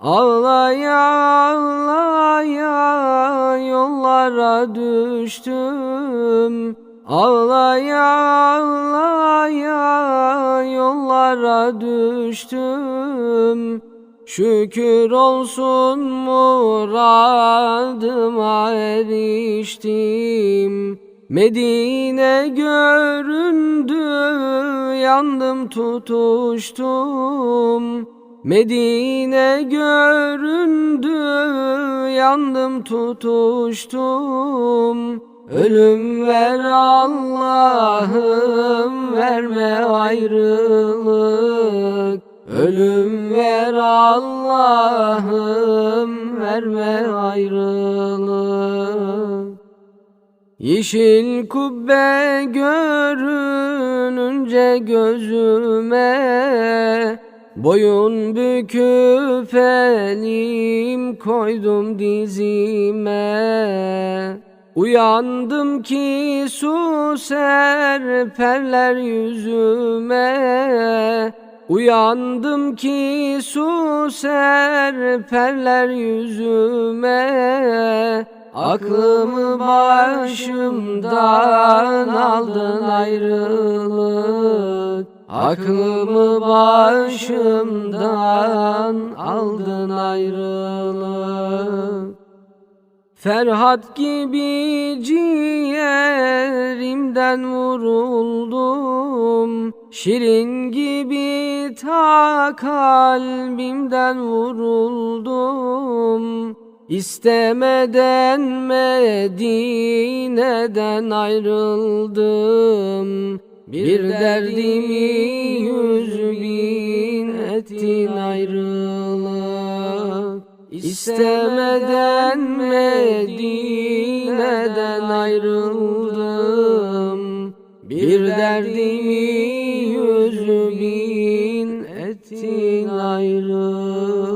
Ağlaya ağlaya yollara düştüm. Ağlaya ağlaya yollara düştüm. Şükür olsun muradıma eriştim. Medine göründü yandım tutuştum Medine göründü yandım tutuştum. Ölüm ver Allah'ım verme ayrılık. Ölüm ver Allah'ım verme ayrılık. Yeşil kubbe görününce gözüme Boyun büküp elim koydum dizime. Uyandım ki su serperler yüzüme. Uyandım ki su serperler yüzüme. Aklımı başımdan aldın ayrılık Aklımı başımdan aldın ayrılık Ferhat gibi ciğerimden vuruldum. Şirin gibi ta kalbimden vuruldum. İstemeden Medine'den ayrıldım Bir derdimi yüz bin ettin ayrılık İstemeden Medine'den ayrıldım. Bir derdimi yüz bin ettin ayrılık